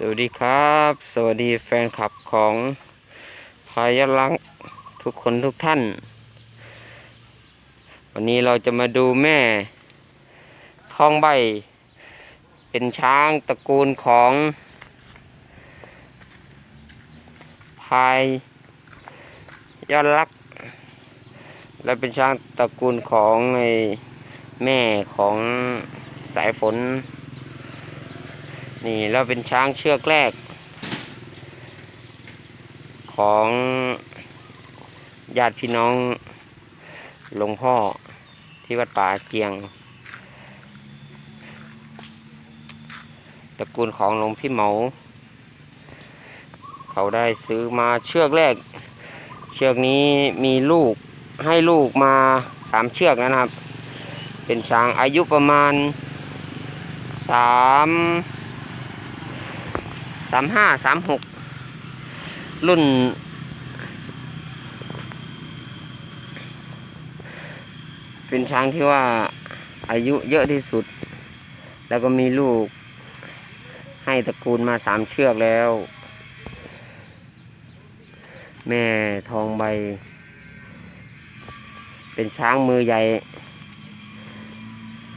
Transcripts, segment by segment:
สวัสดีครับ สวัสดีแฟนคลับของพายลักทุกคนทุกท่าน วันนี้เราจะมาดูแม่ทองใบ เป็นช้างตระกูลของพายยอดรักและเป็นช้างตระกูลของไอแม่ของสายฝน นี่แล้วเป็นช้างเชือกแรก ของญาติพี่น้องหลวงพ่อที่วัดป่าเจียงตระกูลของหลวงพี่เหมา เขาได้ซื้อมาเชือกแรก เชือกนี้มีลูกให้ลูกมาสามเชือกนะครับ เป็นช้างอายุประมาณสาม สามห้าสามหกรุ่น เป็นช้างที่ว่าอายุเยอะที่สุด แล้วก็มีลูกให้ตระกูลมาสามเชือกแล้ว แม่ทองใบ เป็นช้างมือใหญ่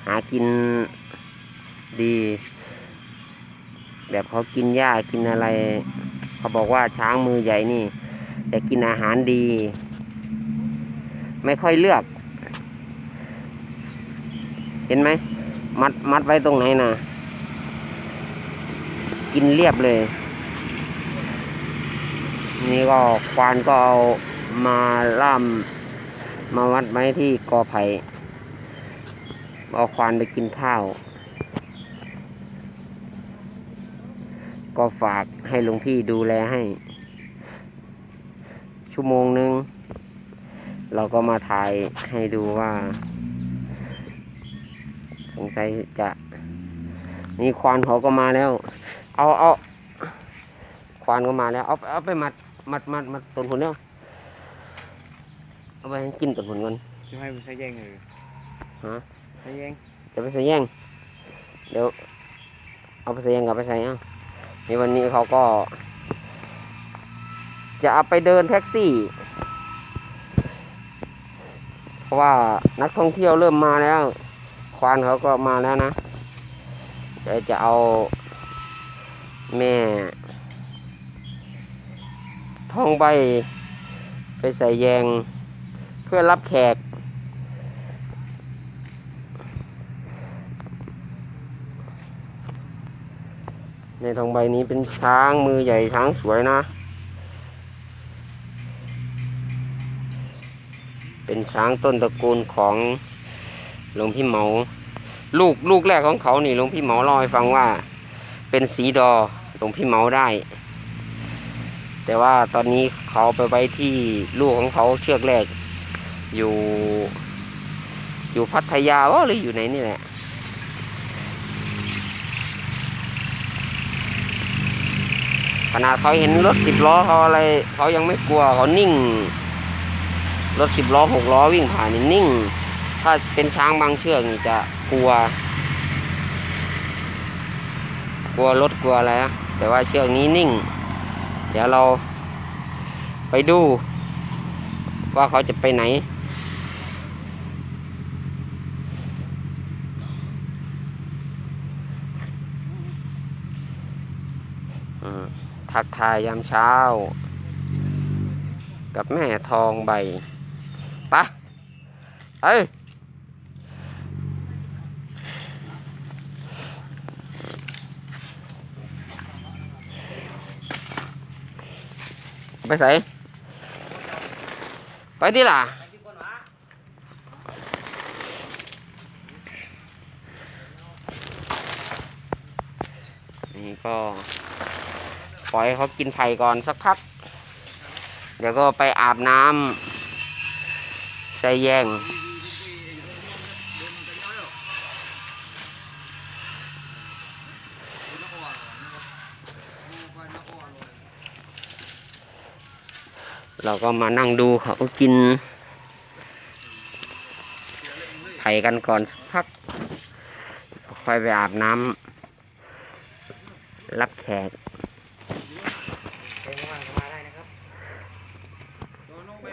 หากินดี แบบเขากินหญ้ากินอะไร เขาบอกว่าช้างมือใหญ่นี่จะกินอาหารดี ไม่ค่อยเลือก เห็นไหม มัดมัดไว้ตรงไหนนะกินเรียบเลย นี่ก็ควานก็เอามาล่ามมาวัดไว้ที่กอไผ่เอาควานไปกินข้าว ก็ฝากให้หลวงพี่ดูแลให้ ชั่วโมงหนึ่งเราก็มาถ่ายให้ดูว่า สงสัยจะนี่ควานเขาก็มาแล้ว เอาเอาควานก็มาแล้ว เอาเอาไปมัดมัดมัดมัดต้นผลแล้วเอาไปให้กินต้นผลก่อนจะให้มันใช้แย่งเลยฮะใช้แย่งจะไปใส่แย่งเดี๋ยวเอาไปใส่แย่งกับไปใส่เอะในวันนี้เขาก็ จะเอาไปเดินแท็กซี่ เพราะว่านักท่องเที่ยวเริ่มมาแล้ว ควานเขาก็มาแล้วนะเดี๋ยวจะเอาแม่ ทองใบ ไปใส่แยง เพื่อรับแขก ในทองใบนี้เป็นช้างมือใหญ่ช้างสวยนะ เป็นช้างต้นตระกูลของหลวงพี่เหมา ลูกลูกแรกของเขานี่หลวงพี่เหมาเล่าให้ฟังว่า เป็นสีดอหลวงพี่เหมาได้ แต่ว่าตอนนี้เขาไปไว้ที่ลูกของเขาเชือกแรกอยู่ อยู่พัทยาวะหรืออยู่ไหนนี่แหละ ขนาดเขาเห็นรถสิบล้อเขาอะไรเขายังไม่กลัวเขานิ่ง รถสิบล้อหกล้อวิ่งผ่านนี่นิ่ง ถ้าเป็นช้างบางเชือกนี่จะกลัว กลัวรถกลัวอะไรนะแต่ว่าเชือกนี้นิ่ง เดี๋ยวเราไปดู ว่าเขาจะไปไหนอืม ทักทายยามเช้า กับแม่ทองใบปะเอ้ยไปใส่ไปดิล่ะนี่ก็ ปล่อยเขากินไผ่ก่อนสักพัก เดี๋ยวก็ไปอาบน้ำใส่แยงเราก็มานั่งดูเขากินไผ่กันก่อนสักพักค่อยไปอาบน้ำรับแขก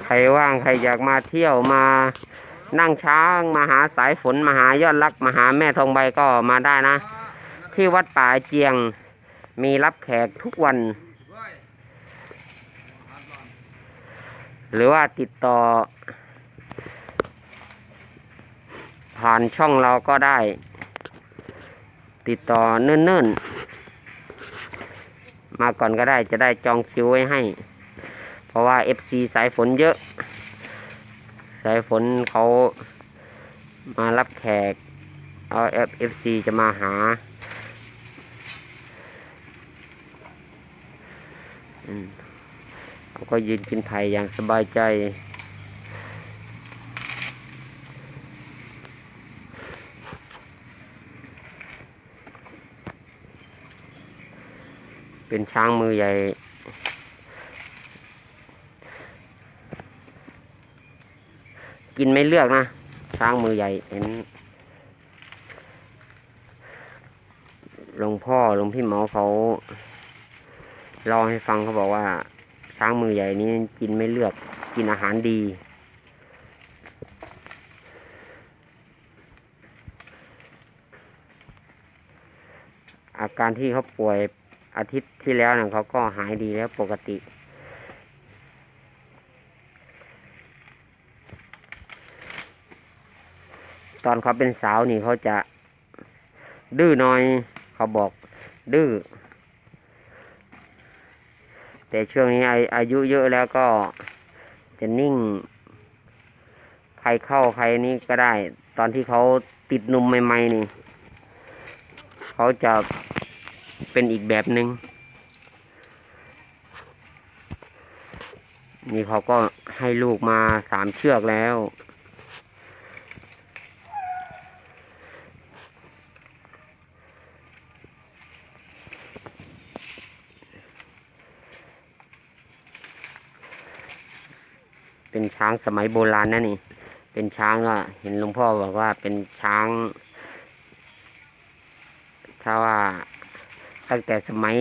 ใครว่างใครอยากมาเที่ยวมานั่งช้างมาหาสายฝนมาหายอดรักมาหาแม่ทองใบก็มาได้นะ ที่วัดป่าเจียงมีรับแขกทุกวัน หรือว่าติดต่อ ผ่านช่องเราก็ได้ ติดต่อเนิ่นๆ มาก่อนก็ได้จะได้จองคิวไว้ให้ เพราะว่า FC สายฝนเยอะ สายฝนเขามารับแขกเอา FC จะมาหาอืมเขาก็ยืนกินไผ่อย่างสบายใจ เป็นช้างมือใหญ่ กินไม่เลือกนะ ช้างมือใหญ่เห็นหลวงพ่อหลวงพี่หมอเขาเล่าให้ฟังเขาบอกว่า ช้างมือใหญ่นี้กินไม่เลือกกินอาหารดี อาการที่เขาป่วย อาทิตย์ที่แล้วเนี่ยเขาก็หายดีแล้วปกติ ตอนเขาเป็นสาวนี่เขาจะ ดื้อหน่อยเขาบอกดื้อแต่ช่วงนี้อาอายุเยอะแล้วก็จะนิ่ง ใครเข้าใครนี่ก็ได้ ตอนที่เขาติดนุ่มใหม่ๆนี่ เขาจะ เป็นอีกแบบหนึง่งนี่เขาก็ให้ลูกมาสามเชือกแล้ว เป็นช้างสมัยโบราณนะนี่ เป็นช้างก็เห็นหลวงพ่อบอกว่าเป็นช้างถ้าว่า ตั้งแต่สมัย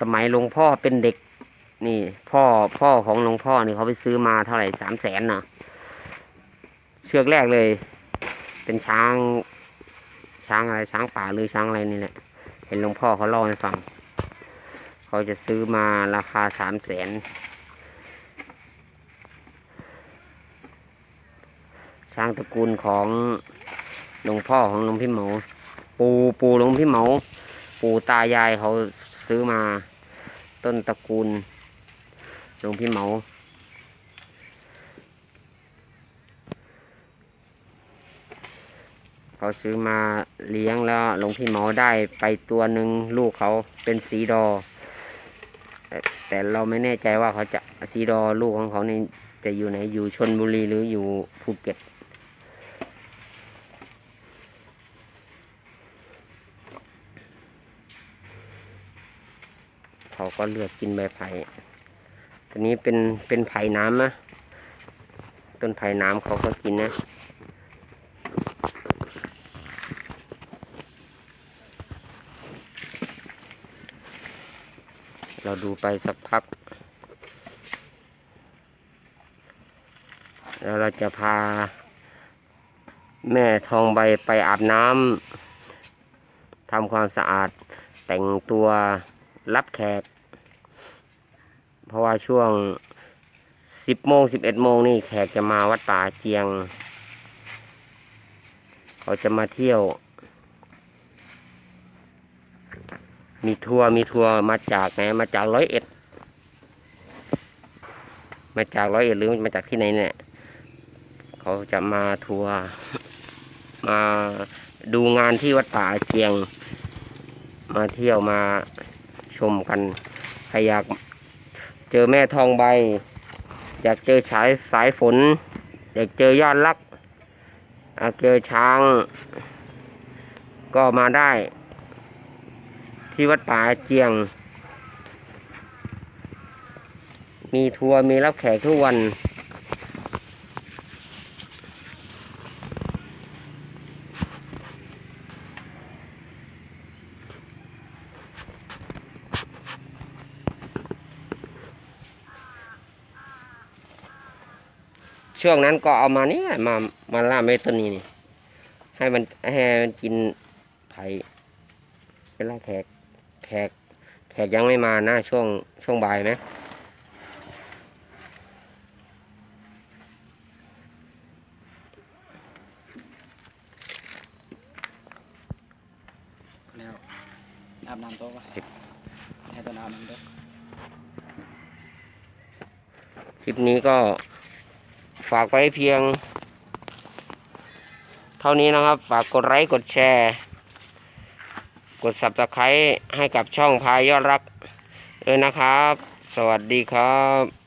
สมัยหลวงพ่อเป็นเด็ก นี่ พ่อพ่อของหลวงพ่อนี่เขาไปซื้อมาเท่าไหร่สามแสนนะเชือกแรกเลย เป็นช้าง ช้างอะไรช้างป่าหรือช้างอะไรนี่แหละเห็นหลวงพ่อเขาเล่าให้ฟัง เขาจะซื้อมาราคาสามแสนช้างตระกูลของหลวงพ่อของหลวงพี่เหมา ปูปูหลวงพี่เหมา ปูตายายเขาซื้อมา ต้นตระกูลหลวงพี่เหมา เขาซื้อมาเลี้ยงแล้วหลวงพี่เหมาได้ไปตัวหนึ่งลูกเขาเป็นสีดอ แต่เราไม่แน่ใจว่าเขาจะสีดอลูกของเขานี่จะอยู่ไหนอยู่ชนบุรีหรืออยู่ภูเก็ต เขาก็เลือกกินใบไผ่ตัวนี้เป็นเป็นไผ่น้ำนะต้นไผ่น้ำเขาก็กินนะเราดูไปสักพัก แล้วเราจะพา แม่ทองใบไปอาบน้ำทำความสะอาดแต่งตัว รับแขก เพราะว่าช่วงสิบโมงสิบเอ็ดโมงนี่แขกจะมาวัดป่าเจียง เขาจะมาเที่ยว มีทัวร์มีทัวร์มาจากไหนมาจากร้อยเอ็ด มาจากร้อยเอ็ดหรือมาจากที่ไหนเนี่ยเขาจะมาทัวร์มาดูงานที่วัดป่าเจียง มาเที่ยวมา ชมกัน ใครอยากเจอแม่ทองใบ อยากเจอฉายสายฝน อยากเจอยอดลักอยากเจอช้าง ก็มาได้ ที่วัดป่าเจียง มีทัวร์มีรับแขกทุกวัน ช่วงนั้นก็เอามาเนี่ยมามาล่ามไว้ต้นนี้นี่ให้มันให้มันกินไผ่เวลาแขกแขกแขกยังไม่มานะช่วงช่วงบ่ายไหมแล้วอาบน้ำโต๊ะปะให้ตัวน้ำมันด้วยคลิปนี้ก็ ฝากไว้เพียง เท่านี้นะครับ ฝากกดไลค์กดแชร์ กด subscribe ให้กับช่องพายยอดรักด้วยนะครับ สวัสดีครับ